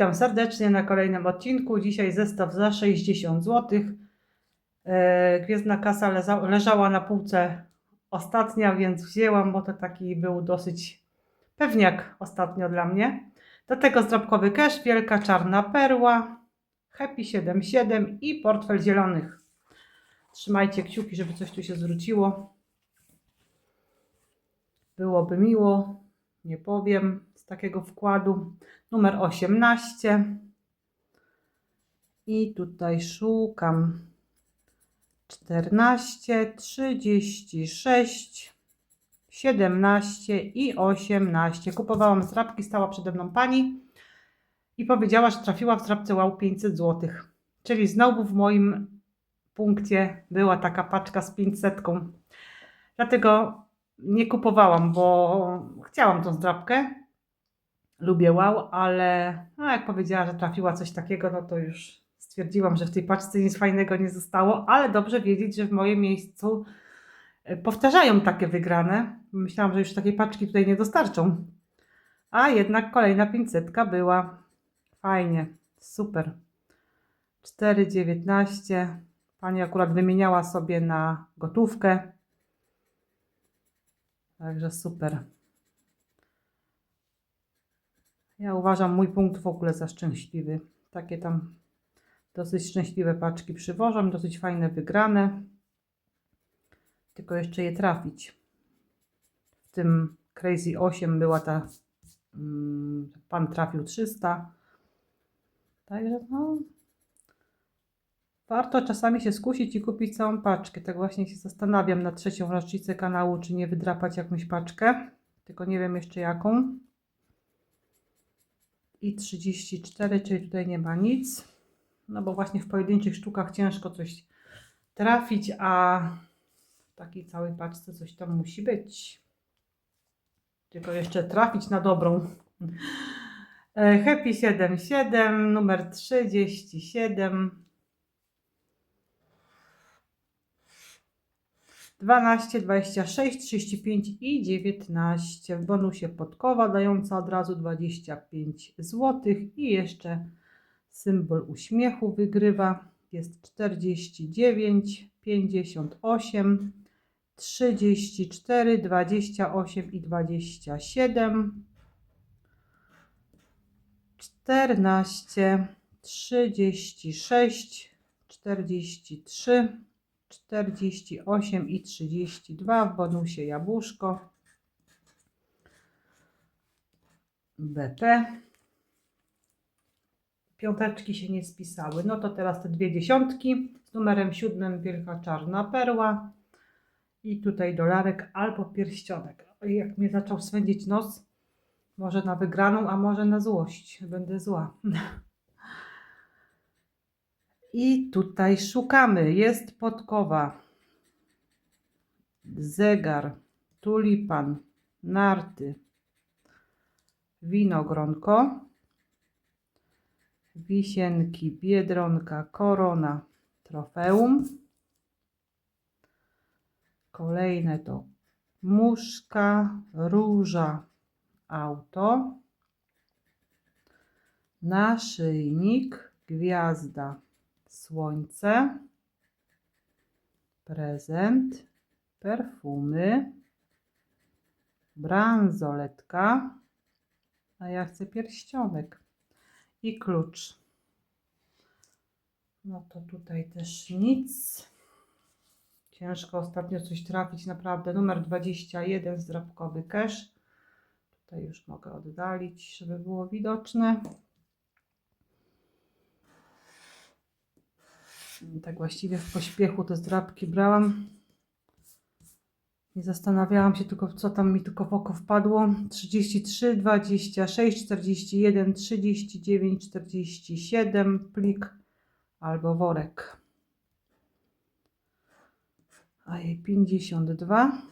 Witam serdecznie na kolejnym odcinku. Dzisiaj zestaw za 60 zł. E, Gwiezdna kasa leżała na półce ostatnia, więc wzięłam, bo to taki był dosyć pewniak ostatnio dla mnie. Do tego zdrobkowy cash, wielka czarna perła, Happy 77 i portfel zielonych. Trzymajcie kciuki, żeby coś tu się zwróciło. Byłoby miło, nie powiem, takiego wkładu. Numer 18. I tutaj szukam 14, 36, 17 i 18. Kupowałam zdrabki, stała przede mną pani i powiedziała, że trafiła w zdrabce wow 500 zł. Czyli znowu w moim punkcie była taka paczka z 500. Dlatego nie kupowałam, bo chciałam tą zdrabkę. Lubię wow, ale no jak powiedziała, że trafiła coś takiego, no to już stwierdziłam, że w tej paczce nic fajnego nie zostało, ale dobrze wiedzieć, że w moim miejscu e, powtarzają takie wygrane. Myślałam, że już takiej paczki tutaj nie dostarczą. A jednak kolejna 500 była. Fajnie, super. 4,19. Pani akurat wymieniała sobie na gotówkę. Także super. Ja uważam mój punkt w ogóle za szczęśliwy. Takie tam dosyć szczęśliwe paczki przywożą, dosyć fajne wygrane. Tylko jeszcze je trafić. W tym Crazy 8 była ta mm, pan trafił 300. Także no warto czasami się skusić i kupić całą paczkę. Tak właśnie się zastanawiam na trzecią rocznicę kanału, czy nie wydrapać jakąś paczkę. Tylko nie wiem jeszcze jaką i 34, czyli tutaj nie ma nic. No bo właśnie w pojedynczych sztukach ciężko coś trafić, a w takiej całej paczce coś tam musi być. Tylko jeszcze trafić na dobrą. E, Happy 77, numer 37. 12, 26, 35 i 19. W bonusie podkowa dająca od razu 25 zł i jeszcze symbol uśmiechu wygrywa. Jest 49, 58, 34, 28 i 27. 14, 36, 43. 48 i 32 w bonusie jabłuszko. BP piąteczki się nie spisały. No to teraz te dwie dziesiątki z numerem siódmym wielka czarna perła. I tutaj dolarek albo pierścionek. Jak mnie zaczął swędzić nos może na wygraną, a może na złość. Będę zła I tutaj szukamy. Jest podkowa, zegar, tulipan, narty, winogronko, wisienki, biedronka, korona, trofeum. Kolejne to muszka, róża, auto, naszyjnik, gwiazda, słońce, prezent, perfumy, bransoletka, a ja chcę pierścionek i klucz. No to tutaj też nic. Ciężko ostatnio coś trafić, naprawdę. Numer 21, zdrabkowy cash. Tutaj już mogę oddalić, żeby było widoczne. Tak właściwie w pośpiechu te zdrabki brałam. Nie zastanawiałam się tylko, co tam mi tylko w oko wpadło. 33, 26, 41, 39, 47, plik albo worek. A jej 52,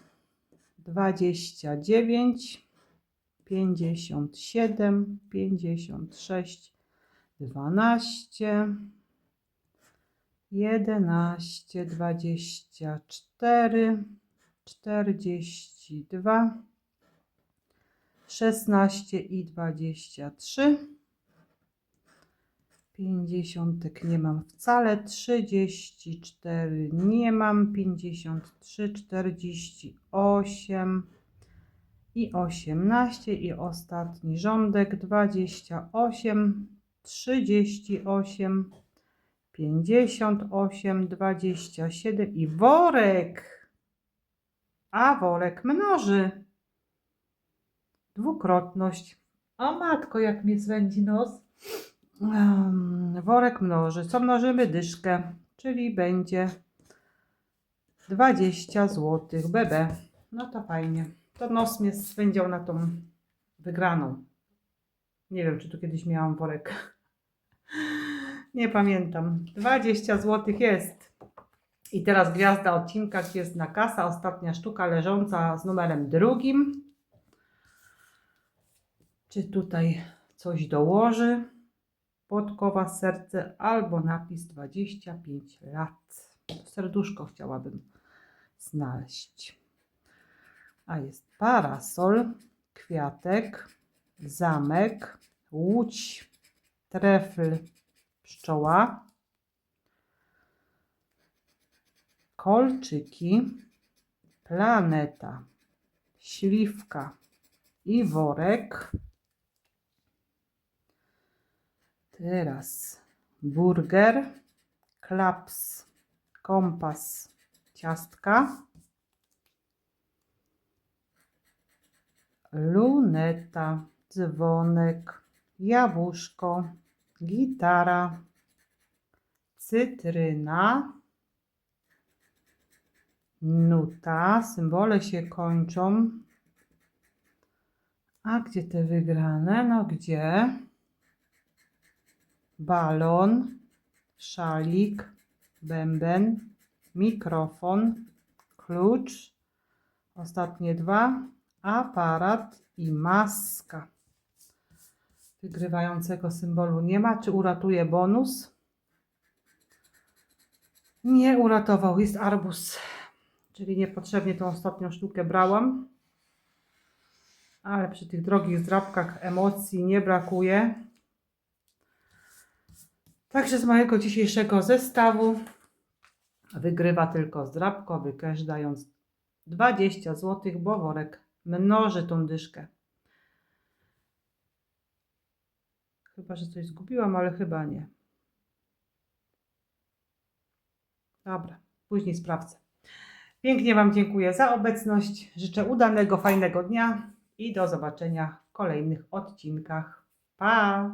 29, 57, 56, 12, 11, 24, 42, 16 i 23. Pięćdziesiątek nie mam wcale, trzydzieści cztery nie mam, pięćdziesiąt trzy, czterdzieści osiem i osiemnaście i ostatni rządek dwadzieścia osiem, trzydzieści osiem, pięćdziesiąt osiem, dwadzieścia siedem i worek, a worek mnoży. Dwukrotność. O matko, jak mnie swędzi nos. Em, worek mnoży. Co mnożymy? Dyszkę, czyli będzie 20 zł. BB. No to fajnie. To nos mnie swędział na tą wygraną. Nie wiem, czy tu kiedyś miałam worek. Nie pamiętam. 20 zł jest. I teraz gwiazda odcinka, jest na kasa. Ostatnia sztuka leżąca z numerem drugim. Czy tutaj coś dołoży? Podkowa serce albo napis 25 lat. Serduszko chciałabym znaleźć. A jest parasol, kwiatek, zamek, łódź, trefl, pszczoła, kolczyki, planeta, śliwka i worek. Teraz burger, klaps, kompas, ciastka, luneta, dzwonek, jabłuszko, gitara, cytryna, nuta, symbole się kończą. A gdzie te wygrane? No gdzie? balon, szalik, bęben, mikrofon, klucz, ostatnie dwa, aparat i maska. Wygrywającego symbolu nie ma. Czy uratuje bonus? Nie uratował. Jest arbus. Czyli niepotrzebnie tą ostatnią sztukę brałam. Ale przy tych drogich zdrabkach emocji nie brakuje. Także z mojego dzisiejszego zestawu wygrywa tylko zdrabkowy cash, dając 20 zł, bo worek mnoży tą dyszkę. Chyba, że coś zgubiłam, ale chyba nie. Dobra, później sprawdzę. Pięknie Wam dziękuję za obecność. Życzę udanego, fajnego dnia i do zobaczenia w kolejnych odcinkach. Pa!